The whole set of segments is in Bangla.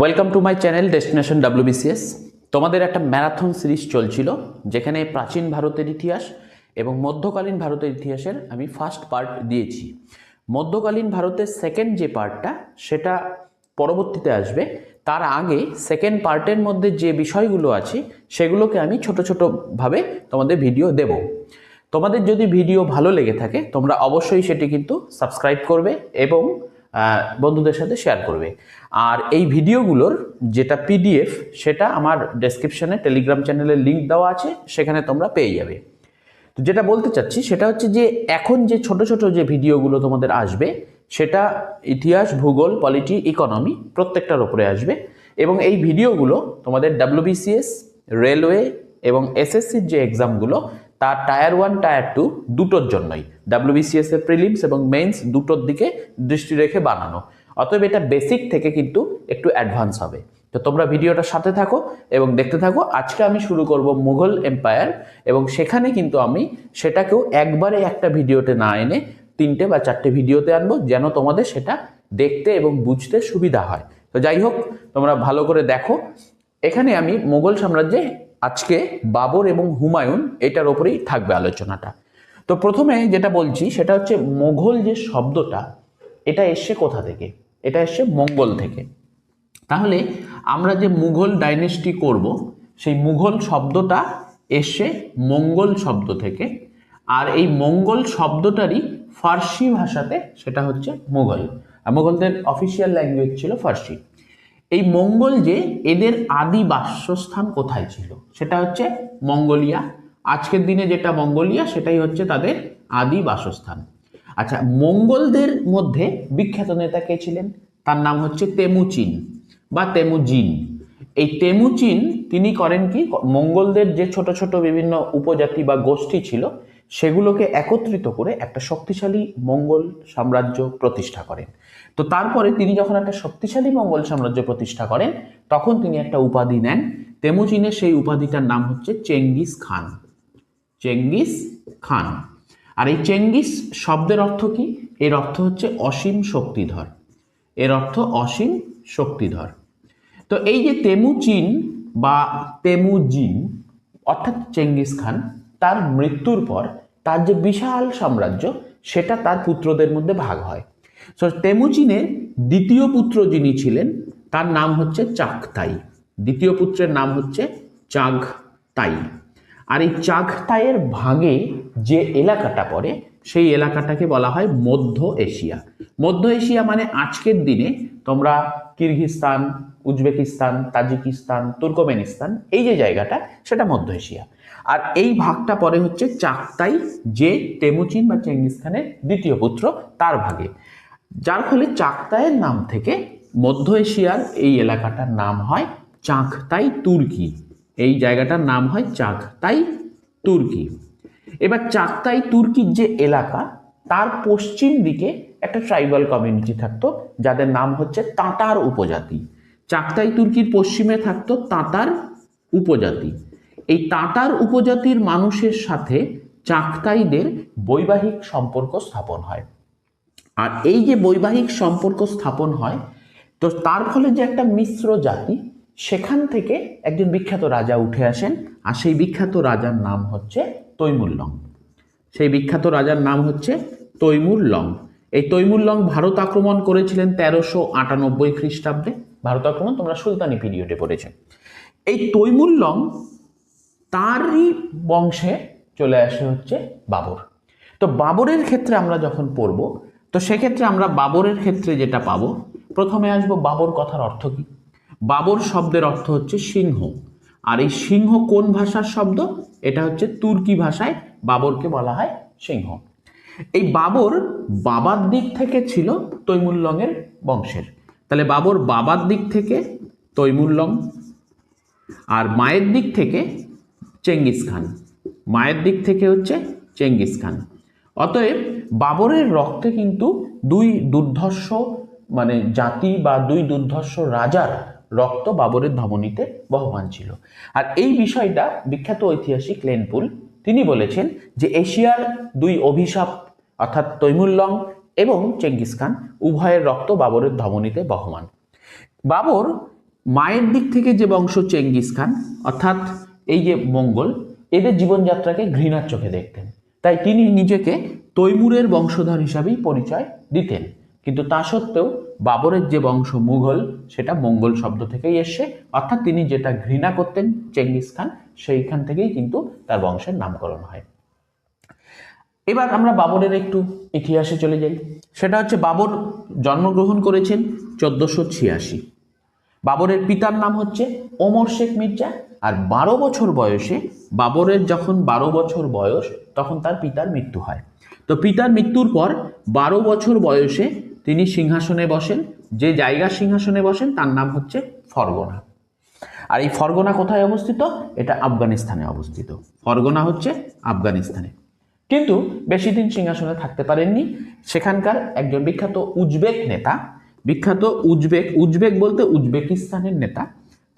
Welcome to my channel destination WBCS তোমাদের একটা ম্যারাথন সিরিজ চলছিল, যেখানে প্রাচীন ভারতের ইতিহাস এবং মধ্যকালীন ভারতের ইতিহাসের আমি ফার্স্ট পার্ট দিয়েছি। মধ্যকালীন ভারতের সেকেন্ড যে পার্টটা সেটা পরবর্তীতে আসবে। তার আগে সেকেন্ড পার্টের মধ্যে যে বিষয়গুলো আছে, সেগুলোকে আমি ছোট ছোটোভাবে তোমাদের ভিডিও দেব। তোমাদের যদি ভিডিও ভালো লেগে থাকে, তোমরা অবশ্যই সেটি কিন্তু সাবস্ক্রাইব করবে এবং বন্ধুদের সাথে শেয়ার করবে। আর এই ভিডিওগুলোর যেটা পিডিএফ সেটা আমার ডেসক্রিপশানে টেলিগ্রাম চ্যানেলের লিঙ্ক দেওয়া আছে, সেখানে তোমরা পেয়ে যাবে। তো যেটা বলতে চাচ্ছি, সেটা হচ্ছে যে এখন যে ছোট ছোট যে ভিডিওগুলো তোমাদের আসবে, সেটা ইতিহাস, ভূগোল পলিটি ইকোনমি প্রত্যেকটার উপরে আসবে। এবং এই ভিডিওগুলো তোমাদের ডাব্লিউবিসিএস রেলওয়ে এবং এসএসসির যে এক্সামগুলো তার টায়ার ওয়ান, টায়ার টু দুটোর জন্যই। ডাব্লিউবিসিএস এর প্রিলিমস এবং মেন্স দুটোর দিকে দৃষ্টি রেখে বানানো। অতএব এটা বেসিক থেকে কিন্তু একটু অ্যাডভান্স হবে। তো তোমরা ভিডিওটার সাথে থাকো এবং দেখতে থাকো, আজকে আমি শুরু করব মুঘল এম্পায়ার এবং সেখানে কিন্তু আমি সেটাকেও একবারে একটা ভিডিওতে না এনে তিনটে বা চারটে ভিডিওতে আনব যেন তোমাদের সেটা দেখতে এবং বুঝতে সুবিধা হয়। তো যাই হোক, তোমরা ভালো করে দেখো। এখানে আমি মোগল সাম্রাজ্যে আজকে বাবর এবং হুমায়ুন এটার ওপরেই থাকবে আলোচনাটা। তো প্রথমে যেটা বলছি সেটা হচ্ছে মোঘল যে শব্দটা, এটা এসছে কোথা থেকে? এটা এসছে মঙ্গল থেকে। তাহলে আমরা যে মুঘল ডাইনেস্টি করব, সেই মুঘল শব্দটা এসে মঙ্গল শব্দ থেকে। আর এই মঙ্গল শব্দটারই ফার্সি ভাষাতে সেটা হচ্ছে মুঘল। মুঘলদের অফিসিয়াল ল্যাঙ্গুয়েজ ছিল ফার্সি। এই মঙ্গল যে এদের আদি বাসস্থান কোথায় ছিল? সেটা হচ্ছে মঙ্গোলিয়া। আজকের দিনে যেটা মঙ্গোলিয়া, সেটাই হচ্ছে তাদের আদি বাসস্থান। আচ্ছা মঙ্গলদের মধ্যে বিখ্যাত নেতা কে ছিলেন? তার নাম হচ্ছে তেমুচিন বা তেমুজিন। এই তেমুচিন তিনি করেন কি? মঙ্গলদের যে ছোট ছোট বিভিন্ন উপজাতি বা গোষ্ঠী ছিল, সেগুলোকে একত্রিত করে একটা শক্তিশালী মঙ্গল সাম্রাজ্য প্রতিষ্ঠা করেন। তো তারপরে তিনি যখন একটা শক্তিশালী মঙ্গল সাম্রাজ্য প্রতিষ্ঠা করেন, তখন তিনি একটা উপাধি নেন। তেমুচিনের সেই উপাধিটার নাম হচ্ছে চেঙ্গিস খান। Genghis Khan. আর এই চেঙ্গিস শব্দের অর্থ কি? এর অর্থ হচ্ছে অসীম শক্তিধর। এর অর্থ অসীম শক্তিধর। তো এই যে তেমুচিন বা তেমুজিন, অর্থাৎ চেঙ্গিস খান, তার মৃত্যুর পর তার যে বিশাল সাম্রাজ্য, সেটা তার পুত্রদের মধ্যে ভাগ হয়। সো তেমুচিনের দ্বিতীয় পুত্র যিনি ছিলেন, তার নাম হচ্ছে চাকতাই দ্বিতীয় পুত্রের নাম হচ্ছে চাগতাই। আর এই চাগতাইয়ের ভাগে যে এলাকাটা পড়ে, সেই এলাকাটাকে বলা হয় মধ্য এশিয়া। মধ্য এশিয়া মানে আজকের দিনে তোমরা কিরগিস্তান, উজবেকিস্তান, তাজিকিস্তান, তুর্কমেনিস্তান, এই যে জায়গাটা, সেটা মধ্য এশিয়া। আর এই ভাগটা পরে হচ্ছে চাকতাই যে তেমুচিন বা চেঙ্গিস খানের দ্বিতীয় পুত্র, তার ভাগে। যার ফলে চাকতাইয়ের নাম থেকে মধ্য এশিয়ার এই এলাকাটার নাম হয় চাকতাই তুর্কি। এই জায়গাটার নাম হয় চাকতাই তুর্কি। এবার চাকতাই তুর্কির যে এলাকা, তার পশ্চিম দিকে একটা ট্রাইবাল কমিউনিটি থাকতো, যাদের নাম হচ্ছে তাঁতার উপজাতি। চাকতাই তুর্কির পশ্চিমে থাকতো তাঁতার উপজাতি। এই তাঁতার উপজাতির মানুষের সাথে চাকতাইদের বৈবাহিক সম্পর্ক স্থাপন হয়। আর এই যে বৈবাহিক সম্পর্ক স্থাপন হয়, তো তার ফলে যে একটা মিশ্র জাতি, সেখান থেকে একজন বিখ্যাত রাজা উঠে আসেন, আর সেই বিখ্যাত রাজার নাম হচ্ছে তৈমুল্লং সেই বিখ্যাত রাজার নাম হচ্ছে তৈমুরলং। এই তৈমুরলং ভারত আক্রমণ করেছিলেন তেরোশো আটানব্বই খ্রিস্টাব্দে। ভারত আক্রমণ তোমরা সুলতানি পিরিয়ডে পড়েছে। এই তৈমুরলং তারই বংশে চলে আসে হচ্ছে বাবর। তো বাবরের ক্ষেত্রে আমরা যখন পড়ব তো সেক্ষেত্রে আমরা বাবরের ক্ষেত্রে যেটা পাবো, প্রথমে আসব বাবর কথার অর্থ কি? বাবর শব্দের অর্থ হচ্ছে সিংহ। আর এই সিংহ কোন ভাষার শব্দ? এটা হচ্ছে তুর্কি ভাষায় বাবরকে বলা হয় সিংহ। এই বাবর বাবার দিক থেকে ছিল তৈমুল্লংয়ের বংশের। তাহলে বাবর বাবার দিক থেকে তৈমুল্লং, আর মায়ের দিক থেকে চেঙ্গিস খান। মায়ের দিক থেকে হচ্ছে চেঙ্গিস খান। অতএব বাবরের রক্তে কিন্তু দুই দুর্ধর্ষ মানে জাতি বা দুই দুর্ধর্ষ রাজার রক্ত বাবরের ধমনীতে বহমান ছিল। আর এই বিষয়টা বিখ্যাত ঐতিহাসিক লেনপুল, তিনি বলেছেন যে এশিয়ার দুই অভিশাপ, অর্থাৎ তৈমুল্লং এবং চেঙ্গিস খান, উভয়ের রক্ত বাবরের ধমনীতে বহমান। বাবর মায়ের দিক থেকে যে বংশ চেঙ্গিস খান, অর্থাৎ এই যে মঙ্গল, এদের জীবনযাত্রাকে ঘৃণার চোখে দেখতেন। তাই তিনি নিজেকে তৈমুরের বংশধর হিসাবেই পরিচয় দিতেন। কিন্তু তা সত্ত্বেও বাবরের যে বংশ মুঘল, সেটা মঙ্গল শব্দ থেকেই এসছে। অর্থাৎ তিনি যেটা ঘৃণা করতেন চেঙ্গিস খান, সেইখান থেকেই কিন্তু তার বংশের নামকরণ হয়। এবার আমরা বাবরের একটু ইতিহাসে চলে যাই। সেটা হচ্ছে বাবর জন্মগ্রহণ করেছেন চোদ্দোশো ছিয়াশি। বাবরের পিতার নাম হচ্ছে ওমর শেখ মির্জা। আর বারো বছর বয়সে বাবরের যখন বারো বছর বয়স, তখন তার পিতার মৃত্যু হয়। তো পিতার মৃত্যুর পর বারো বছর বয়সে তিনি সিংহাসনে বসেন। যে জায়গা সিংহাসনে বসেন, তার নাম হচ্ছে ফরগনা। আর এই ফরগনা কোথায় অবস্থিত? এটা আফগানিস্তানে অবস্থিত। ফরগনা হচ্ছে আফগানিস্তানে। কিন্তু বেশি দিন সিংহাসনে থাকতে পারেননি। সেখানকার একজন বিখ্যাত উজবেক নেতা, বিখ্যাত উজবেক উজবেক বলতে উজবেকিস্তানের নেতা।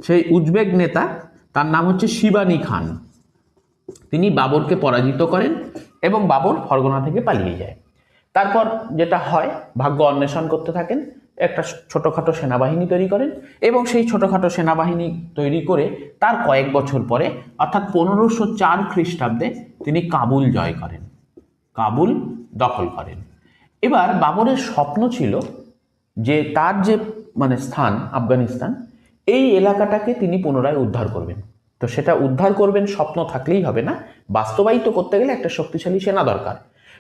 সেই উজবেক নেতা, তার নাম হচ্ছে শিবানী খান। তিনি বাবরকে পরাজিত করেন এবং বাবর ফরগনা থেকে পালিয়ে যায়। তারপর যেটা হয়, ভাগ্য অন্বেষণ করতে থাকেন, একটা ছোটোখাটো সেনাবাহিনী তৈরি করেন এবং সেই ছোটোখাটো সেনাবাহিনী তৈরি করে তার কয়েক বছর পরে, অর্থাৎ পনেরোশো চার খ্রিস্টাব্দে তিনি কাবুল জয় করেন, কাবুল দখল করেন। এবার বাবরের স্বপ্ন ছিল যে তার যে মানে স্থান আফগানিস্তান, এই এলাকাটাকে তিনি পুনরায় উদ্ধার করবেন। তো সেটা উদ্ধার করবেন স্বপ্ন থাকলেই হবে না। বাস্তবায়িত করতে গেলে একটা শক্তিশালী সেনা দরকার।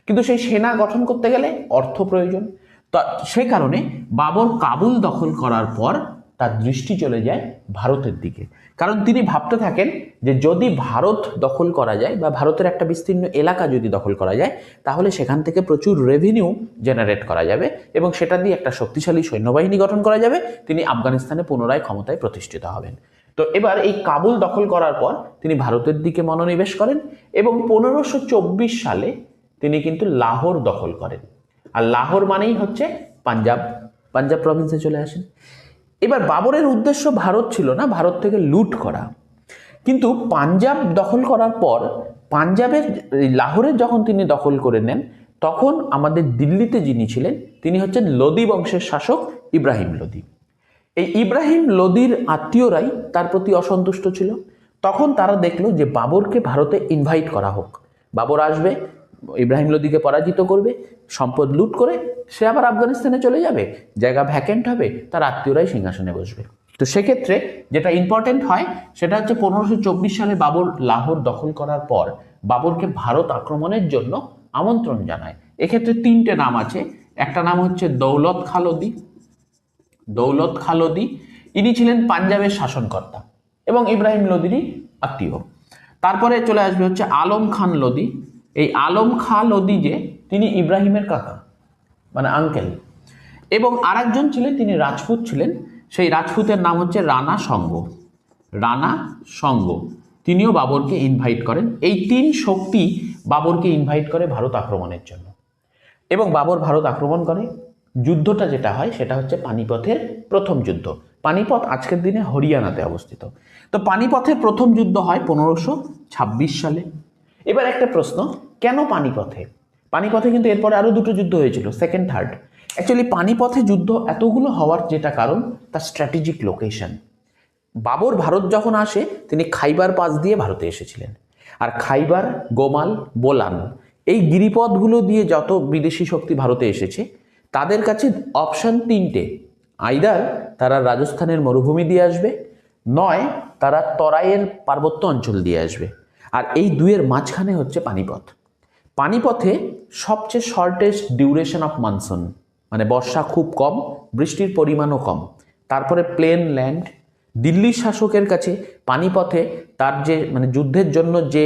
কিন্তু সেই সেনা গঠন করতে গেলে অর্থ প্রয়োজন। তা সে কারণে বাবর কাবুল দখল করার পর তার দৃষ্টি চলে যায় ভারতের দিকে। কারণ তিনি ভাবতে থাকেন যে যদি ভারত দখল করা যায় বা ভারতের একটা বিস্তীর্ণ এলাকা যদি দখল করা যায়, তাহলে সেখান থেকে প্রচুর রেভিনিউ জেনারেট করা যাবে এবং সেটা দিয়ে একটা শক্তিশালী সৈন্যবাহিনী গঠন করা যাবে। তিনি আফগানিস্তানে পুনরায় ক্ষমতায় প্রতিষ্ঠিত হবেন। তো এবার এই কাবুল দখল করার পর তিনি ভারতের দিকে মনোনিবেশ করেন এবং পনেরোশো সালে তিনি কিন্তু লাহোর দখল করেন। আর লাহোর মানেই হচ্ছে পাঞ্জাব। পাঞ্জাব প্রভিন্সে চলে আসেন। এবার বাবরের উদ্দেশ্য ভারত ছিল না, ভারত থেকে লুট করা। কিন্তু পাঞ্জাব দখল করার পর পাঞ্জাবের, লাহোরের যখন তিনি দখল করে নেন, তখন আমাদের দিল্লিতে যিনি ছিলেন, তিনি হচ্ছেন লোদি বংশের শাসক ইব্রাহিম লোদি। এই ইব্রাহিম লোদির আত্মীয়রাই তার প্রতি অসন্তুষ্ট ছিল। তখন তারা দেখল যে বাবরকে ভারতে ইনভাইট করা হোক। বাবর আসবে, ইব্রাহিম লোদিকে পরাজিত করবে, সম্পদ লুট করে সে আবার আফগানিস্তানে চলে যাবে, জায়গা ভ্যাকেন্ট হবে, তার আত্মীয়রাই সিংহাসনে বসবে। তো সেক্ষেত্রে যেটা ইম্পর্টেন্ট হয়, সেটা হচ্ছে পনেরোশো চব্বিশ সালে বাবর লাহোর দখল করার পর বাবরকে ভারত আক্রমণের জন্য আমন্ত্রণ জানায়। এক্ষেত্রে তিনটে নাম আছে। একটা নাম হচ্ছে দৌলত খালদি দৌলত খালদি। ইনি ছিলেন পাঞ্জাবের শাসনকর্তা এবং ইব্রাহিম লোদিরই আত্মীয়। তারপরে চলে আসবে হচ্ছে আলম খান লোদি। এই আলম খা লোদি যে, তিনি ইব্রাহিমের কাকা মানে আঙ্কেল এবং আরেকজন ছিলেন, তিনি রাজপুত ছিলেন। সেই রাজপুতের নাম হচ্ছে রানা সঙ্গ। রানা সঙ্গ। তিনিও বাবরকে ইনভাইট করেন। এই তিন শক্তি বাবরকে ইনভাইট করে ভারত আক্রমণের জন্য। এবং বাবর ভারত আক্রমণ করে। যুদ্ধটা যেটা হয় সেটা হচ্ছে পানিপথের প্রথম যুদ্ধ। পানিপথ আজকের দিনে হরিয়ানাতে অবস্থিত। তো পানিপথের প্রথম যুদ্ধ হয় পনেরোশো ছাব্বিশ সালে। এবার একটা প্রশ্ন, কেন পানিপথে? পানিপথে কিন্তু এরপরে আরও দুটো যুদ্ধ হয়েছিল সেকেন্ড থার্ড অ্যাকচুয়ালি পানিপথে যুদ্ধ এতগুলো হওয়ার যেটা কারণ, তার স্ট্র্যাটেজিক লোকেশন বাবর ভারত যখন আসে, তিনি খাইবার পাস দিয়ে ভারতে এসেছিলেন। আর খাইবার গোমাল বোলান, এই গিরিপথগুলো দিয়ে যত বিদেশি শক্তি ভারতে এসেছে তাদের কাছে অপশান তিনটে। আইদার তারা রাজস্থানের মরুভূমি দিয়ে আসবে, নয় তারা তরাইয়ের পার্বত্য অঞ্চল দিয়ে আসবে। আর এই দুয়ের মাঝখানে হচ্ছে পানিপথ। পানিপথে সবচেয়ে শর্টেস্ট ডিউরেশন অফ মানসুন মানে বর্ষা খুব কম, বৃষ্টির পরিমাণও কম। তারপরে প্লেন ল্যান্ড দিল্লির শাসকের কাছে পানিপথে তার যে মানে যুদ্ধের জন্য যে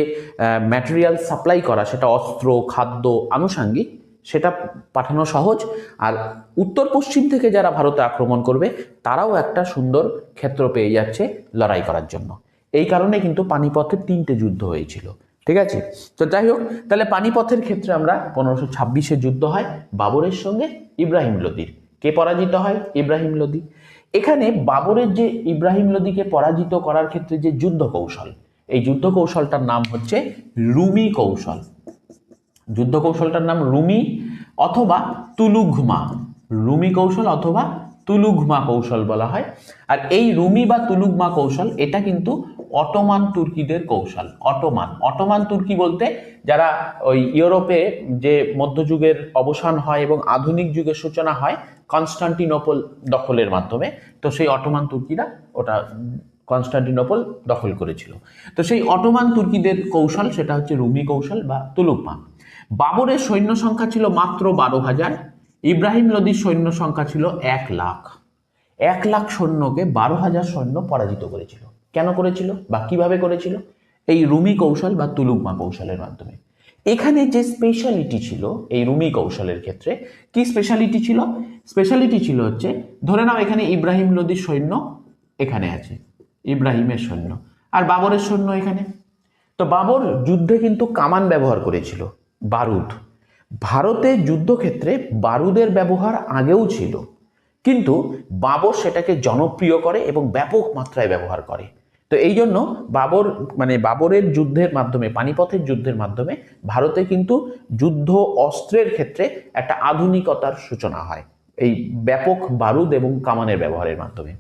ম্যাটেরিয়াল সাপ্লাই করা, সেটা অস্ত্র, খাদ্য, আনুষাঙ্গিক সেটা পাঠানো সহজ। আর উত্তর পশ্চিম থেকে যারা ভারতে আক্রমণ করবে, তারাও একটা সুন্দর ক্ষেত্র পেয়ে যাচ্ছে লড়াই করার জন্য। এই কারণে কিন্তু পানিপথের তিনটে যুদ্ধ হয়েছিল, ঠিক আছে? তো যাই হোক, তাহলে পানিপথের ক্ষেত্রে আমরা পনেরোশো ছাব্বিশে যুদ্ধ হয় বাবরের সঙ্গে ইব্রাহিম লোদির। কে পরাজিত হয়? ইব্রাহিম লোদি। এখানে বাবরের যে ইব্রাহিম লোদিকে পরাজিত করার ক্ষেত্রে যে যুদ্ধ কৌশল, এই যুদ্ধ কৌশলটার নাম হচ্ছে রুমি কৌশল। যুদ্ধ কৌশলটার নাম রুমি অথবা তুলুঘমা। রুমি কৌশল অথবা তুলুগমা কৌশল বলা হয়। আর এই রুমি বা তুলুঘমা কৌশল, এটা কিন্তু অটোমান তুর্কিদের কৌশল, অটোমান। অটোমান তুর্কি বলতে যারা ওই ইউরোপে যে মধ্যযুগের অবসান হয় এবং আধুনিক যুগের সূচনা হয়, কনস্টান্টিনোপল দখলের মাধ্যমে। তো সেই অটোমান তুর্কিরা ওটা কনস্টান্টিনোপল দখল করেছিল। তো সেই অটোমান তুর্কিদের কৌশল, সেটা হচ্ছে রুমি কৌশল বা তুলুকমা বাবরের সৈন্য সংখ্যা ছিল মাত্র বারো হাজার। ইব্রাহিম লোদির সৈন্য সংখ্যা ছিল এক লাখ। এক লাখ সৈন্যকে বারো হাজার সৈন্য পরাজিত করেছিল। কেন করেছিল বা কীভাবে করেছিল? এই রুমি কৌশল বা তুলুকমা কৌশলের মাধ্যমে। এখানে যে স্পেশালিটি ছিল, এই রুমি কৌশলের ক্ষেত্রে কি স্পেশালিটি ছিল? স্পেশালিটি ছিল হচ্ছে, ধরে নাও এখানে ইব্রাহিম লোদির সৈন্য এখানে আছে, ইব্রাহিমের সৈন্য। আর বাবরের সৈন্য এখানে। তো বাবর যুদ্ধে কিন্তু কামান ব্যবহার করেছিল। বারুদ। ভারতে যুদ্ধক্ষেত্রে বারুদের ব্যবহার আগেও ছিল, কিন্তু বাবর সেটাকে জনপ্রিয় করে এবং ব্যাপক মাত্রায় ব্যবহার করে। তো এই জন্য বাবর মানে বাবরের যুদ্ধের মাধ্যমে, পানিপথের যুদ্ধের মাধ্যমে ভারতে কিন্তু যুদ্ধ অস্ত্রের ক্ষেত্রে একটা আধুনিকতার সূচনা হয়, এই ব্যাপক বারুদ এবং কামানের ব্যবহারের মাধ্যমে।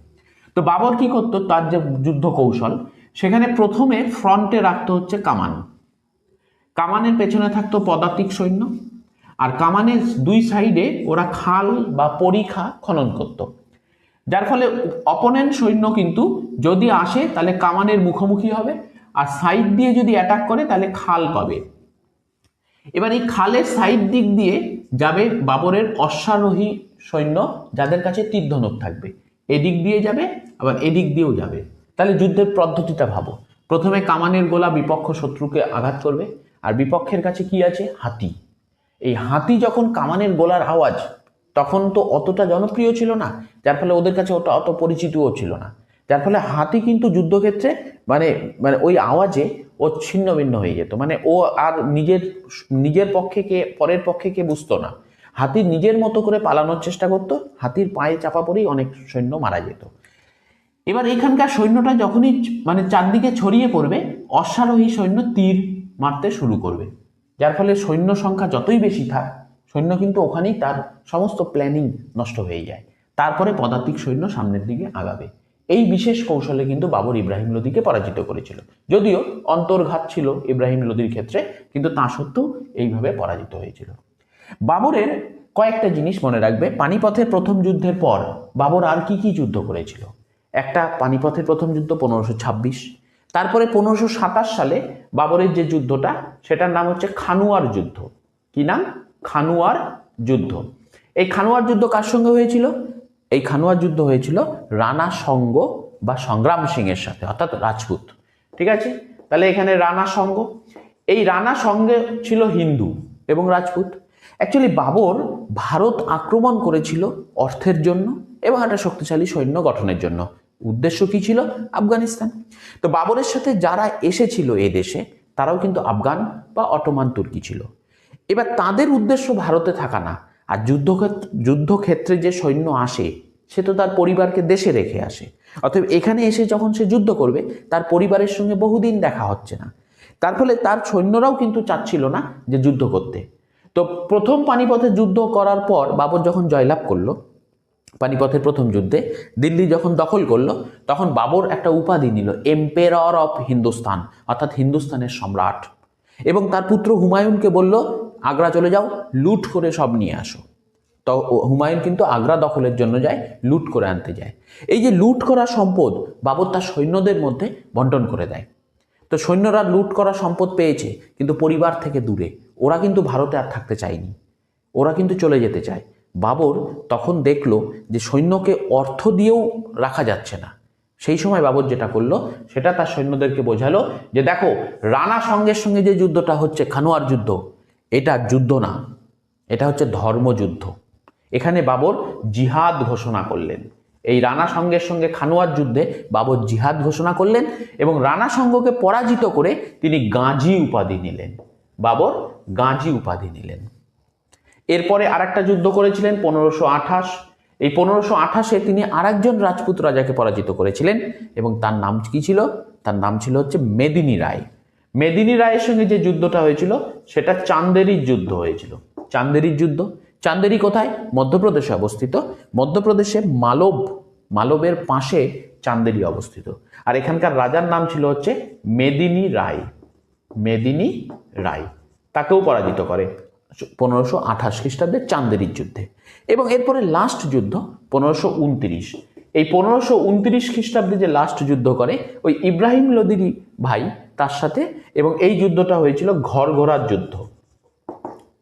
তো বাবর কি করতো? তার যে যুদ্ধ কৌশল সেখানে প্রথমে ফ্রন্টে রাখতো হচ্ছে কামান। কামানের পেছনে থাকতো পদাতিক সৈন্য, আর কামানের দুই সাইডে ওরা খাল বা পরিখা খনন করত। যার ফলে অপোনেন্ট সৈন্য কিন্তু যদি আসে তাহলে কামানের মুখোমুখি হবে, আর সাইড দিয়ে যদি অ্যাটাক করে তাহলে খাল পাবে। এবার এই খালের সাইড দিক দিয়ে যাবে বাবরের অশ্বারোহী সৈন্য, যাদের কাছে তীর ধনুক থাকবে। এদিক দিয়ে যাবে, আবার এদিক দিয়েও যাবে। তাহলে যুদ্ধের পদ্ধতিটা ভাবো। প্রথমে কামানের গোলা বিপক্ষ শত্রুকে আঘাত করবে আর বিপক্ষের কাছে কি আছে? হাতি। এই হাতি যখন কামানের গোলার আওয়াজ, তখন তো অতটা জনপ্রিয় ছিল না। যার ফলে ওদের কাছে ওটা অত পরিচিতও ছিল না। যার ফলে হাতি কিন্তু যুদ্ধক্ষেত্রে মানে মানে ওই আওয়াজে ও ছিন্ন ভিন্ন হয়ে যেত। মানে ও আর নিজের নিজের পক্ষে কে পরের পক্ষে কে বুঝতো না। হাতি নিজের মতো করে পালানোর চেষ্টা করতো। হাতির পায়ে চাপা পড়েই অনেক সৈন্য মারা যেত। এবার এখানকার সৈন্যটা যখনই মানে চারদিকে ছড়িয়ে পড়বে, অশ্বারোহী সৈন্য তীর মারতে শুরু করবে। যার ফলে সৈন্য সংখ্যা যতই বেশি থাক, সৈন্য কিন্তু ওখানেই তার সমস্ত প্ল্যানিং নষ্ট হয়ে যায়। তারপরে পদাতিক সৈন্য সামনের দিকে আগাবে। এই বিশেষ কৌশলে কিন্তু বাবর ইব্রাহিম লোদিকে পরাজিত করেছিল। যদিও অন্তর্ঘাত ছিল ইব্রাহিম লোদির ক্ষেত্রে, কিন্তু তা সত্ত্বেও এইভাবে পরাজিত হয়েছিল। বাবরের কয়েকটা জিনিস মনে রাখবে। পানিপথের প্রথম যুদ্ধের পর বাবর আর কি কি যুদ্ধ করেছিল? একটা, পানিপথের প্রথম যুদ্ধ পনেরোশো ছাব্বিশ তারপরে পনেরোশো সালে বাবরের যে যুদ্ধটা, সেটার নাম হচ্ছে খানুয়ার যুদ্ধ। কি নাম? খানুয়ার যুদ্ধ। এই খানুয়ার যুদ্ধ কার সঙ্গে হয়েছিল? এই খানুয়ার যুদ্ধ হয়েছিল রানা সঙ্গ বা সংগ্রাম সিংয়ের সাথে, অর্থাৎ রাজপুত। ঠিক আছে? তাহলে এখানে রানা সঙ্গ। এই রানা সঙ্গে ছিল হিন্দু এবং রাজপুত। অ্যাকচুয়ালি বাবর ভারত আক্রমণ করেছিল অর্থের জন্য এবং একটা শক্তিশালী সৈন্য গঠনের জন্য। উদ্দেশ্য কি ছিল? আফগানিস্তান। তো বাবরের সাথে যারা এসেছিল এ দেশে, তারাও কিন্তু আফগান বা অটোমান তুর্কি ছিল। এবার তাদের উদ্দেশ্য ভারতে থাকা না, আর যুদ্ধক্ষেত্র যুদ্ধক্ষেত্রে যে সৈন্য আসে, সে তো তার পরিবারকে দেশে রেখে আসে। অতএব এখানে এসে যখন সে যুদ্ধ করবে, তার পরিবারের সঙ্গে বহুদিন দেখা হচ্ছে না। তার ফলে তার সৈন্যরাও কিন্তু চাচ্ছিল না যে যুদ্ধ করতে। তো প্রথম পানিপথে যুদ্ধ করার পর বাবর যখন জয়লাভ করল পানিপথের প্রথম যুদ্ধে দিল্লি যখন দখল করল, তখন বাবর একটা উপাধি নিল এম্পেরর অফ হিন্দুস্তান অর্থাৎ হিন্দুস্তানের সম্রাট। এবং তার পুত্র হুমায়ুনকে বলল, আগ্রা চলে যাও, লুট করে সব নিয়ে আসো। তো হুমায়ুন কিন্তু আগ্রা দখলের জন্য যায়, লুট করে আনতে যায়। এই যে লুট করা সম্পদ, বাবর তার সৈন্যদের মধ্যে বন্টন করে দেয়। তো সৈন্যরা লুট করা সম্পদ পেয়েছে, কিন্তু পরিবার থেকে দূরে। ওরা কিন্তু ভারতে আর থাকতে চায়নি। ওরা কিন্তু চলে যেতে চায়। বাবর তখন দেখল যে সৈন্যকে অর্থ দিয়েও রাখা যাচ্ছে না। সেই সময় বাবর যেটা করল, সেটা তার সৈন্যদেরকে বোঝালো যে দেখো, রানা সঙ্গের সঙ্গে যে যুদ্ধটা হচ্ছে খানোয়ার যুদ্ধ, এটা যুদ্ধ না, এটা হচ্ছে ধর্মযুদ্ধ। এখানে বাবর জিহাদ ঘোষণা করলেন। এই রানা সঙ্গের সঙ্গে খানোয়ার যুদ্ধে বাবর জিহাদ ঘোষণা করলেন এবং রানা সঙ্গকে পরাজিত করে তিনি গাঁজি উপাধি নিলেন। বাবর গাঁজি উপাধি নিলেন। এরপরে আরেকটা যুদ্ধ করেছিলেন পনেরোশো আঠাশ। এই পনেরোশো আঠাশে তিনি আরেকজন রাজপুত রাজাকে পরাজিত করেছিলেন এবং তার নাম কি ছিল? তার নাম ছিল হচ্ছে মেদিনী রায়। মেদিনী রায়ের সঙ্গে যে যুদ্ধটা হয়েছিল, সেটা চান্দেরির যুদ্ধ হয়েছিল। চান্দেরির যুদ্ধ। চান্দেরি কোথায়? মধ্যপ্রদেশে অবস্থিত। মধ্যপ্রদেশে মালব, মালবের পাশে চান্দেরি অবস্থিত। আর এখানকার রাজার নাম ছিল হচ্ছে মেদিনী রায়। মেদিনী রায়। তাকেও পরাজিত করে। পনেরোশো আঠাশ খ্রিস্টাব্দে চান্দেরির যুদ্ধে। এবং এরপরে লাস্ট যুদ্ধ পনেরোশো উনত্রিশ। এই পনেরোশো উনত্রিশ খ্রিস্টাব্দে যে লাস্ট যুদ্ধ করে, ওই ইব্রাহিম লোদিরি ভাই তার সাথে, এবং এই যুদ্ধটা হয়েছিল ঘর ঘোরার যুদ্ধ।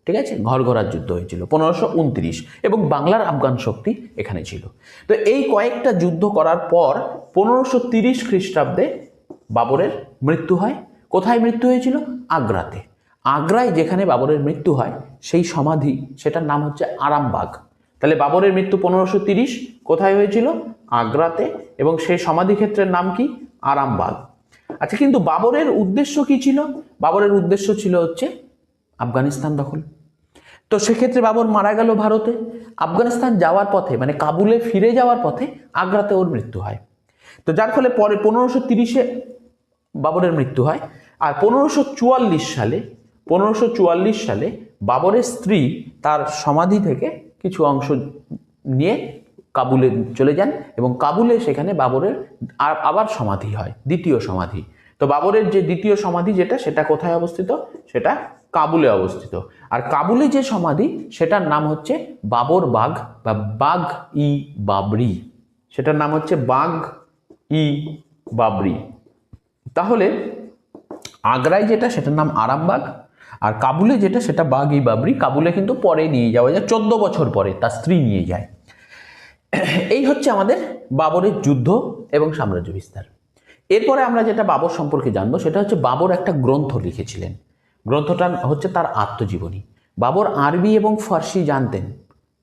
ঠিক আছে? ঘর ঘোরার যুদ্ধ হয়েছিল পনেরোশো উনত্রিশ, এবং বাংলার আফগান শক্তি এখানে ছিল। তো এই কয়েকটা যুদ্ধ করার পর পনেরোশো তিরিশ খ্রিস্টাব্দে বাবরের মৃত্যু হয়। কোথায় মৃত্যু হয়েছিল? আগ্রাতে। আগ্রায় যেখানে বাবরের মৃত্যু হয়, সেই সমাধি, সেটার নাম হচ্ছে আরামবাগ। তাহলে বাবরের মৃত্যু পনেরোশো তিরিশ, কোথায় হয়েছিল? আগ্রাতে। এবং সেই সমাধি ক্ষেত্রের নাম কি? আরামবাগ। আচ্ছা কিন্তু বাবরের উদ্দেশ্য কি ছিল? বাবরের উদ্দেশ্য ছিল হচ্ছে আফগানিস্তান দখল। তো সেক্ষেত্রে বাবর মারা গেল ভারতে। আফগানিস্তান যাওয়ার পথে মানে কাবুলে ফিরে যাওয়ার পথে আগ্রাতে ওর মৃত্যু হয়। তো যার ফলে পরে পনেরোশো তিরিশে বাবরের মৃত্যু হয়। আর পনেরোশো চুয়াল্লিশ সালে পনেরোশো সালে বাবরের স্ত্রী তার সমাধি থেকে কিছু অংশ নিয়ে কাবুলে চলে যান এবং কাবুলে সেখানে বাবরের আবার সমাধি হয়, দ্বিতীয় সমাধি। তো বাবরের যে দ্বিতীয় সমাধি যেটা, সেটা কোথায় অবস্থিত? সেটা কাবুলে অবস্থিত। আর কাবুলে যে সমাধি, সেটার নাম হচ্ছে বাবর বাঘ বা বাঘ ই বাবরি। সেটার নাম হচ্ছে বাঘ ই বাবরি। তাহলে আগ্রায় যেটা, সেটার নাম আরামবাগ আর কাবুলে যেটা, সেটা বাগ ই বাবরি কাবুলে কিন্তু পরে নিয়ে যাওয়া যায়, চোদ্দ বছর পরে তার স্ত্রী নিয়ে যায়। এই হচ্ছে আমাদের বাবরের যুদ্ধ এবং সাম্রাজ্য বিস্তার। এরপরে আমরা যেটা বাবর সম্পর্কে জানব, সেটা হচ্ছে বাবর একটা গ্রন্থ লিখেছিলেন। গ্রন্থটা হচ্ছে তার আত্মজীবনী। বাবর আরবি এবং ফার্সি জানতেন,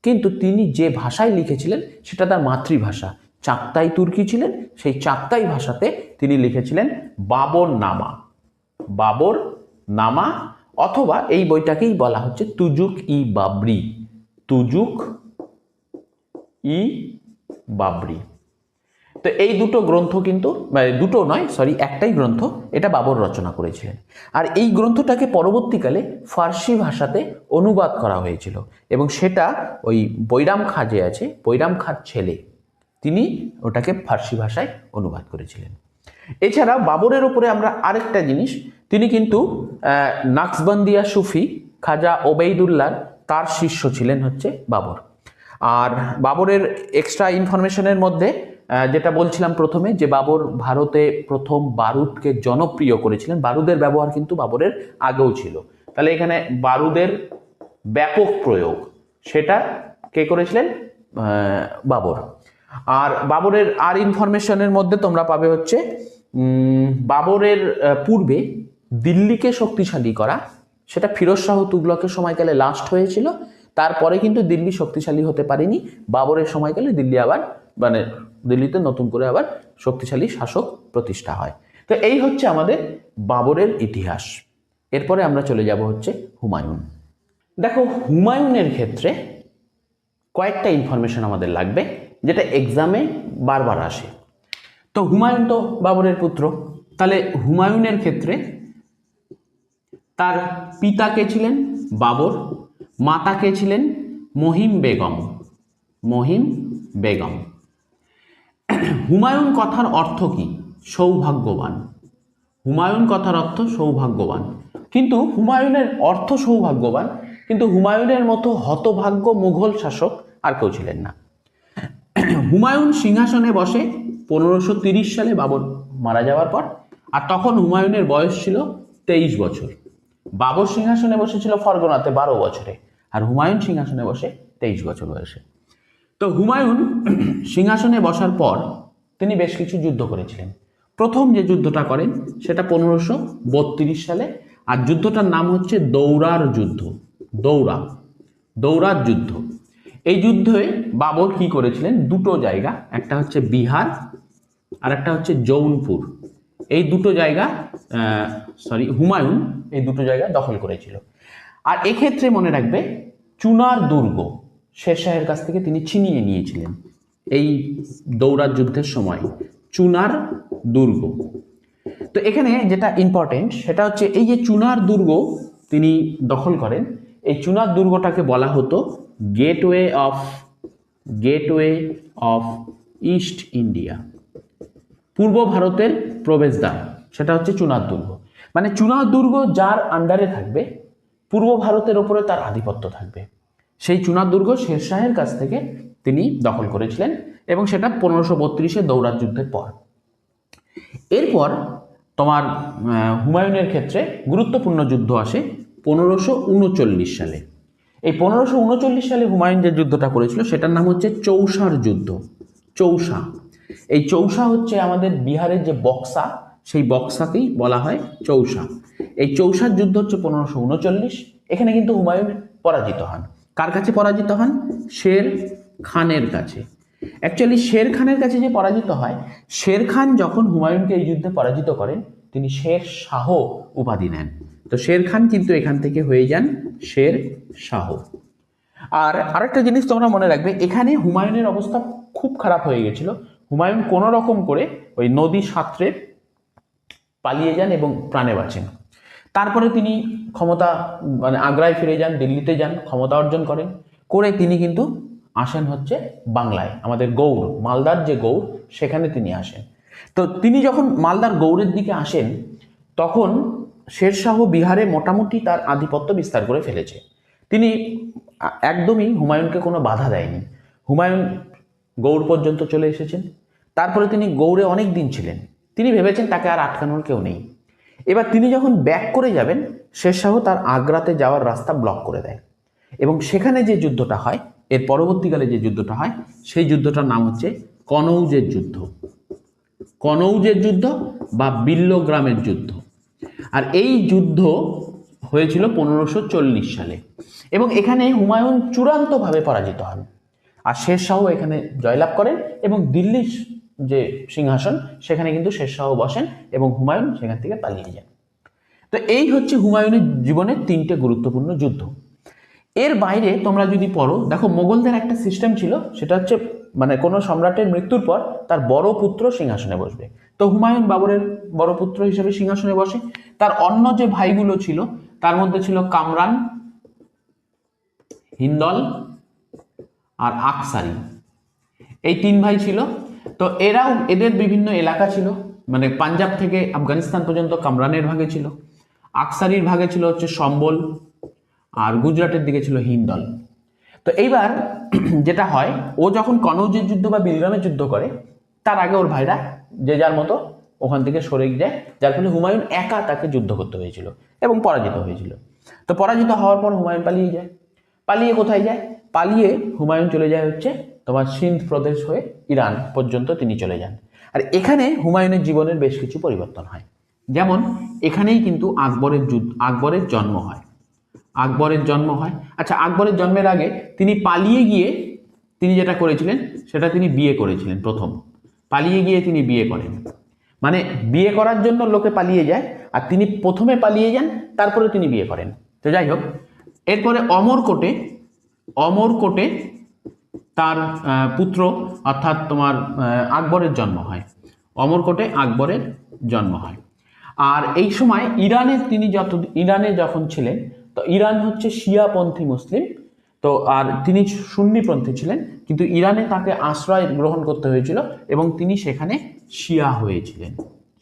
কিন্তু তিনি যে ভাষায় লিখেছিলেন, সেটা তার মাতৃভাষা। চাকতাই তুর্কি ছিলেন, সেই চাকতাই ভাষাতে তিনি লিখেছিলেন বাবর নামা বাবর নামা অথবা এই বইটাকেই বলা হচ্ছে তুজুক ই বাবরি। তুজুক ই বাবরি। তো এই দুটো গ্রন্থ কিন্তু মানে দুটো নয় সরি একটাই গ্রন্থ, এটা বাবর রচনা করেছিলেন। আর এই গ্রন্থটাকে পরবর্তীকালে ফার্সি ভাষাতে অনুবাদ করা হয়েছিল। এবং সেটা ওই বৈরাম খাঁ যে আছে, বৈরাম খাঁর ছেলে, তিনি ওটাকে ফার্সি ভাষায় অনুবাদ করেছিলেন। এছাড়া বাবরের উপরে আমরা আরেকটা জিনিস, তিনি কিন্তু নাকসবন্দিয়া সুফি খাজা ওবেইদুল্লার তার শিষ্য ছিলেন হচ্ছে বাবর। আর বাবরের এক্সট্রা ইনফরমেশনের মধ্যে যেটা বলছিলাম প্রথমে, যে বাবর ভারতে প্রথম বারুদকে জনপ্রিয় করেছিলেন, বারুদের ব্যবহার কিন্তু বাবরের আগেও ছিল। তাহলে এখানে বারুদের ব্যাপক প্রয়োগ, সেটা কে করেছিলেন? বাবর। আর বাবরের আর ইনফরমেশনের মধ্যে তোমরা পাবে হচ্ছে বাবরের পূর্বে দিল্লিকে শক্তিশালী করা, সেটা ফিরোজ শাহ তুগলকের সময়কালে লাস্ট হয়েছিল, তারপরে কিন্তু দিল্লি শক্তিশালী হতে পারেনি, বাবরের সময়কালে দিল্লি আবার মানে দিল্লিতে নতুন করে আবার শক্তিশালী শাসক প্রতিষ্ঠা হয়। তো এই হচ্ছে আমাদের বাবরের ইতিহাস। এরপরে আমরা চলে যাব হচ্ছে হুমায়ুন। দেখো, হুমায়ুনের ক্ষেত্রে কয়েকটা ইনফরমেশন আমাদের লাগবে, যেটা এক্সামে বারবার আসে। তো হুমায়ুন তো বাবরের পুত্র। তাহলে হুমায়ুনের ক্ষেত্রে তার পিতা কে ছিলেন? বাবর। মাতা কে ছিলেন? মহিম বেগম। মহিম বেগম। হুমায়ুন কথার অর্থ কি? সৌভাগ্যবান। হুমায়ুন কথার অর্থ সৌভাগ্যবান। কিন্তু হুমায়ুনের অর্থ সৌভাগ্যবান, কিন্তু হুমায়ুনের মতো হতভাগ্য মুঘল শাসক আর কেউ ছিলেন না। হুমায়ুন সিংহাসনে বসে পনেরোশো সালে বাবর মারা যাওয়ার পর, আর তখন হুমায়ুনের বয়স ছিল তেইশ বছর। বাবর সিংহাসনে বসেছিল ফরগনাতে বারো বছরে, আর হুমায়ুন সিংহাসনে বসে তেইশ বছর বয়সে। তো হুমায়ুন সিংহাসনে বসার পর তিনি বেশ কিছু যুদ্ধ করেছিলেন। প্রথম যে যুদ্ধটা করেন, সেটা পনেরোশো বত্রিশ সালে, আর যুদ্ধটার নাম হচ্ছে দৌড়ার যুদ্ধ। দৌড়া দৌড়ার যুদ্ধ। এই যুদ্ধে বাবর কি করেছিলেন? দুটো জায়গা, একটা হচ্ছে বিহার আর একটা হচ্ছে জৌনপুর। এই দুটো জায়গা সরি হুমায়ুন এই দুটো জায়গা দখল করেছিল। আর এক্ষেত্রে মনে রাখবে, চুনার দুর্গ শের শেরশাহের কাছ থেকে তিনি ছিনিয়ে নিয়েছিলেন এই দৌড়ার যুদ্ধের সময়, চুনার দুর্গ। তো এখানে যেটা ইম্পর্টেন্ট সেটা হচ্ছে এই যে চুনার দুর্গ তিনি দখল করেন, এই চুনার দুর্গটাকে বলা হতো gateway of gateway of East India পূর্ব ভারতের প্রবেশদ্বার, সেটা হচ্ছে চুনার দুর্গ। মানে চুনার দুর্গ যার আন্ডারে থাকবে, পূর্ব ভারতের ওপরে তার আধিপত্য থাকবে। সেই চুনার দুর্গ শেরশাহের কাছ থেকে তিনি দখল করেছিলেন এবং সেটা পনেরোশো বত্রিশে দৌড়ার যুদ্ধের পর। এরপর তোমার হুমায়ুনের ক্ষেত্রে গুরুত্বপূর্ণ যুদ্ধ আসে পনেরোশো উনচল্লিশ সালে। এই পনেরোশো উনচল্লিশ সালে হুমায়ুন যে যুদ্ধটা করেছিল, সেটার নাম হচ্ছে চৌসার যুদ্ধ চৌসা এই চৌসা হচ্ছে আমাদের বিহারের যে বক্সা, সেই বক্সাকেই বলা হয় চৌসা এই চৌসার যুদ্ধ হচ্ছে পনেরোশো উনচল্লিশ, এখানে কিন্তু হুমায়ুন পরাজিত হন। কার কাছে পরাজিত হন? শের খানের কাছে। অ্যাকচুয়ালি শের খানের কাছে যে পরাজিত হয়, শের খান যখন হুমায়ুনকে এই যুদ্ধে পরাজিত করেন, তিনি শের শাহ উপাধি নেন। তো শের খান কিন্তু এখান থেকে হয়ে যান শের শাহ। আর আরেকটা জিনিস তোমরা মনে রাখবে, এখানে হুমায়ুনের অবস্থা খুব খারাপ হয়ে গেছিল। হুমায়ুন কোনো রকম করে ওই নদী সাঁতরে পালিয়ে যান এবং প্রাণে বাঁচেন। তারপরে তিনি ক্ষমতা মানে আগ্রায় ফিরে যান, দিল্লিতে যান, ক্ষমতা অর্জন করেন। করে তিনি কিন্তু আসেন হচ্ছে বাংলায়, আমাদের গৌড়, মালদার যে গৌড়, সেখানে তিনি আসেন। তো তিনি যখন মালদার গৌড়ের দিকে আসেন, তখন শেরশাহ বিহারে মোটামুটি তার আধিপত্য বিস্তার করে ফেলেছে। তিনি একদমই হুমায়ুনকে কোনো বাধা দেয়নি। হুমায়ুন গৌড় পর্যন্ত চলে এসেছেন। তারপরে তিনি গৌড়ে অনেক দিন ছিলেন। তিনি ভেবেছেন তাকে আর আটকানোর কেউ নেই। এবার তিনি যখন ব্যাক করে যাবেন, শেরশাহ তার আগ্রাতে যাওয়ার রাস্তা ব্লক করে দেয়। এবং সেখানে যে যুদ্ধটা হয়, এর পরবর্তীকালে যে যুদ্ধটা হয়, সেই যুদ্ধটার নাম হচ্ছে কনৌজের যুদ্ধ। কনৌজের যুদ্ধ বা বিল্লগ্রামের যুদ্ধ। আর এই যুদ্ধ হয়েছিল পনেরোশো সালে। এবং এখানে হুমায়ুন চূড়ান্তভাবে পরাজিত হন। আর শেরশাহ এখানে জয়লাভ করেন এবং দিল্লির যে সিংহাসন, সেখানে কিন্তু শেরশাহ বসেন এবং হুমায়ুন সেখান থেকে পালিয়ে যান। তো এই হচ্ছে হুমায়ুনের জীবনের তিনটে গুরুত্বপূর্ণ যুদ্ধ। এর বাইরে তোমরা যদি পড়ো, দেখো মোগলদের একটা সিস্টেম ছিল, সেটা হচ্ছে মানে কোনো সম্রাটের মৃত্যুর পর তার বড় পুত্র সিংহাসনে বসবে। তো হুমায়ুন বাবরের বড় পুত্র হিসেবে সিংহাসনে বসে। তার অন্য যে ভাইগুলো ছিল, তার মধ্যে ছিল কামরান, হিন্দল আর আকসারি। এই তিন ভাই ছিল। তো এরাও এদের বিভিন্ন এলাকা ছিল। মানে পাঞ্জাব থেকে আফগানিস্তান পর্যন্ত কামরানের ভাগে ছিল। আকসারির ভাগে ছিল হচ্ছে সম্বল আর গুজরাটের দিকে ছিল হিন্দল। তো এইবার যেটা হয়, ও যখন কনৌজের যুদ্ধ বা বিলগ্রামের যুদ্ধ করে, তার আগে ওর ভাইরা যে যার মতো ওখান থেকে সরে যায় যার ফলে হুমায়ুন একা তাকে যুদ্ধ করতে হয়েছিল এবং পরাজিত হয়েছিল। তো পরাজিত হওয়ার পর হুমায়ুন পালিয়ে যায়। পালিয়ে কোথায় যায়? পালিয়ে হুমায়ুন চলে যায় হচ্ছে তোমার সিন্ধ প্রদেশ হয়ে ইরান পর্যন্ত তিনি চলে যান। আর এখানে হুমায়ুনের জীবনের বেশ কিছু পরিবর্তন হয়। যেমন, এখানেই কিন্তু আকবরের যুদ্ধ, আকবরের জন্ম হয়। আকবরের জন্ম হয়। আচ্ছা আকবরের জন্মের আগে তিনি পালিয়ে গিয়ে তিনি যেটা করেছিলেন, সেটা তিনি বিয়ে করেছিলেন প্রথম। পালিয়ে গিয়ে তিনি বিয়ে করেন। মানে বিয়ে করার জন্য লোকে পালিয়ে যায় আর তিনি প্রথমে পালিয়ে যান, তারপরে তিনি বিয়ে করেন। তো যাই হোক, এরপরে অমরকোটে অমরকোটে তার পুত্র অর্থাৎ তোমার আকবরের জন্ম হয়। অমরকোটে আকবরের জন্ম হয়। আর এই সময় ইরানে তিনি যত, ইরানে যখন ছিলেন, তো ইরান হচ্ছে শিয়াপন্থী মুসলিম। তো আর তিনি সুন্নিপন্থী ছিলেন, কিন্তু ইরানে তাকে আশ্রয় গ্রহণ করতে হয়েছিল এবং তিনি সেখানে শিয়া হয়েছিলেন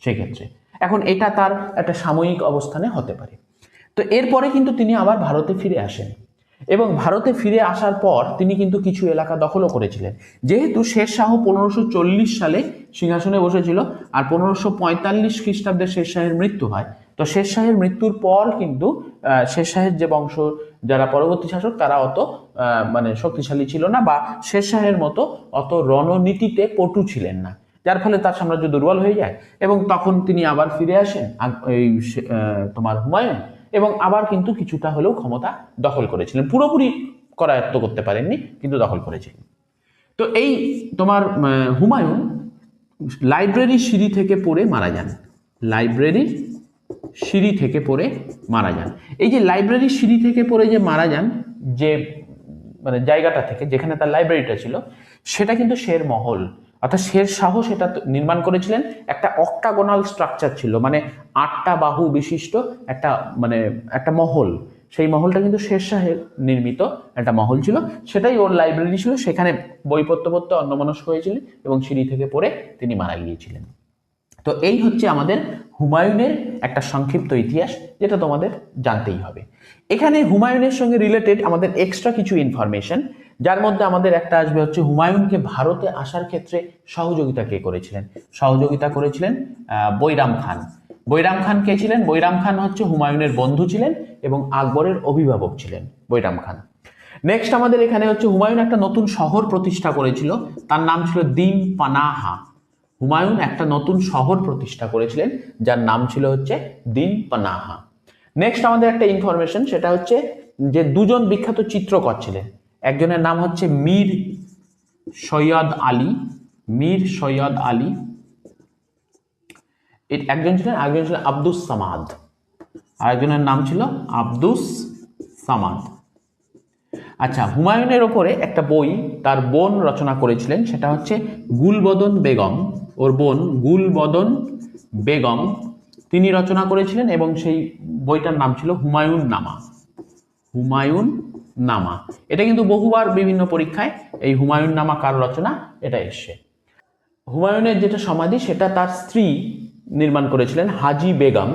সেক্ষেত্রে। এখন এটা তার একটা সাময়িক অবস্থানে হতে পারে। তো এরপরে কিন্তু তিনি আবার ভারতে ফিরে আসেন এবং ভারতে ফিরে আসার পর তিনি কিন্তু কিছু এলাকা দখলও করেছিলেন। যেহেতু শের শাহ পনেরোশো সালে সিংহাসনে বসেছিল আর পনেরোশো পঁয়তাল্লিশ খ্রিস্টাব্দে শেরশাহের মৃত্যু হয় তো শেরশাহের মৃত্যুর পর কিন্তু আহ, শেরশাহের যে বংশ যারা পরবর্তী শাসক তারা অত মানে শক্তিশালী ছিল না বা শেরশাহের মতো অত রণনীতিতে পটু ছিলেন না। যার ফলে তার সাম্রাজ্য দুর্বল হয়ে যায় এবং তখন তিনি আবার ফিরে আসেন এই তোমার হুমায়ুন এবং আবার কিন্তু কিছুটা হলেও ক্ষমতা দখল করেছিলেন। পুরোপুরি করায়ত্ত করতে পারেননি কিন্তু দখল করেছিলেন। তো এই তোমার হুমায়ুন লাইব্রেরি সিঁড়ি থেকে পড়ে মারা যান। লাইব্রেরির সিঁড়ি থেকে পড়ে মারা যান। এই যে লাইব্রেরির সিঁড়ি থেকে পড়ে যে মারা যান, যে মানে জায়গাটা থেকে, যেখানে তার লাইব্রেরিটা ছিল, সেটা কিন্তু শের মহল। অর্থাৎ শের শাহ সেটা নির্মাণ করেছিলেন। একটা অক্টাগোনাল স্ট্রাকচার ছিল মানে আটটা বাহু বিশিষ্ট একটা মানে একটা মহল। সেই মহলটা কিন্তু শের শাহের নির্মিত একটা মহল ছিল। সেটাই ওর লাইব্রেরি ছিল। সেখানে বই পড়তে পড়তে অন্যমনস্ক হয়েছিলেন এবং সিঁড়ি থেকে পড়ে তিনি মারা গিয়েছিলেন। তো এই হচ্ছে আমাদের হুমায়ুনের একটা সংক্ষিপ্ত ইতিহাস যেটা তোমাদের জানতেই হবে। এখানে হুমায়ুনের সঙ্গে রিলেটেড আমাদের এক্সট্রা কিছু ইনফরমেশন যার মধ্যে আমাদের একটা আসবে হচ্ছে হুমায়ুনকে ভারতে আসার ক্ষেত্রে সহযোগিতা কে করেছিলেন? সহযোগিতা করেছিলেন বৈরাম খান। বৈরাম খান কে ছিলেন? বৈরাম খান হচ্ছে হুমায়ুনের বন্ধু ছিলেন এবং আকবরের অভিভাবক ছিলেন বৈরাম খান। নেক্সট আমাদের এখানে হচ্ছে হুমায়ুন একটা নতুন শহর প্রতিষ্ঠা করেছিল, তার নাম ছিল দিন পানাহা হুমায়ুন একটা নতুন শহর প্রতিষ্ঠা করেছিলেন, যার নাম ছিল হচ্ছে দিন পানাহা। নেক্সট আমাদের একটা ইনফরমেশন সেটা হচ্ছে যে দুজন বিখ্যাত চিত্রকর ছিলেন। একজনের নাম হচ্ছে মীর সৈয়দ আলী, মীর সৈয়দ আলী। একজন ছিলেন, আরেকজন ছিলেন আব্দুস সামাদ। আরেকজনের নাম ছিল আব্দুস সামাদ। আচ্ছা হুমায়ুনের ওপরে একটা বই তার বোন রচনা করেছিলেন, সেটা হচ্ছে গুলবদন বেগম। ওর বোন গুলবদন বেগম। তিনি রচনা করেছিলেন এবং সেই বইটার নাম ছিল হুমায়ুন নামা হুমায়ুন নামা এটা কিন্তু বহুবার বিভিন্ন পরীক্ষায় এই হুমায়ুন নামা কার রচনা, এটা এসছে। হুমায়ুনের যেটা সমাধি, সেটা তার স্ত্রী নির্মাণ করেছিলেন, হাজি বেগম।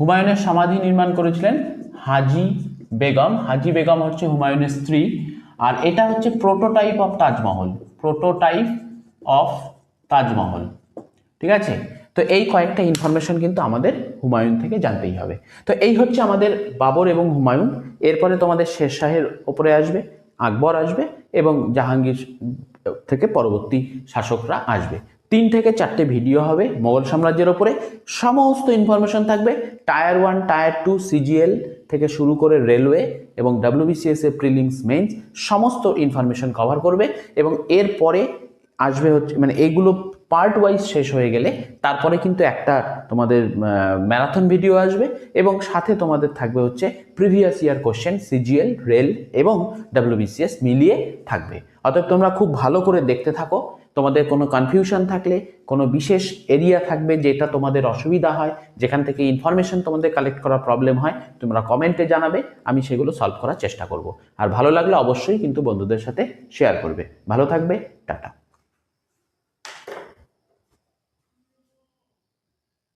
হুমায়ুনের সমাধি নির্মাণ করেছিলেন হাজি বেগম। হাজি বেগম হচ্ছে হুমায়ুনের স্ত্রী। আর এটা হচ্ছে prototype of Taj Mahal. Prototype of Taj Mahal. ঠিক আছে? তো এই কয়েকটা ইনফরমেশন কিন্তু আমাদের হুমায়ুন থেকে জানতেই হবে। তো এই হচ্ছে আমাদের বাবর এবং হুমায়ুন। এরপরে তোমাদের শের শাহের ওপরে আসবে, আকবর আসবে এবং জাহাঙ্গীর থেকে পরবর্তী শাসকরা আসবে। তিন থেকে চারটে ভিডিও হবে মোগল সাম্রাজ্যের ওপরে। সমস্ত ইনফরমেশন থাকবে। Tier one, tier two, CGL থেকে শুরু করে রেলওয়ে এবং ডাব্লিউবিসিএস এর প্রিলিমস মেন্স সমস্ত ইনফরমেশন কভার করবে এবং এরপরে আসবে হচ্ছে মানে এইগুলো পার্ট ওয়াইজ শেষ হয়ে গেলে তারপরে কিন্তু একটা তোমাদের ম্যারাথন ভিডিও আসবে এবং সাথে তোমাদের থাকবে হচ্ছে previous year question CGL rail এবং ডাব্লিউবিসিএস মিলিয়ে থাকবে। অতএব তোমরা খুব ভালো করে দেখতে থাকো, তোমাদের কোনো কনফিউশন থাকলে, কোনো বিশেষ এরিয়া থাকবে যেটা তোমাদের অসুবিধা হয়, যেখান থেকে ইনফরমেশন তোমাদের কালেক্ট করার প্রবলেম হয়, তোমরা কমেন্টে জানাবে, আমি সেগুলো সলভ করার চেষ্টা করব। আর ভালো লাগলে অবশ্যই কিন্তু বন্ধুদের সাথে শেয়ার করবে। ভালো থাকবে, টাটা।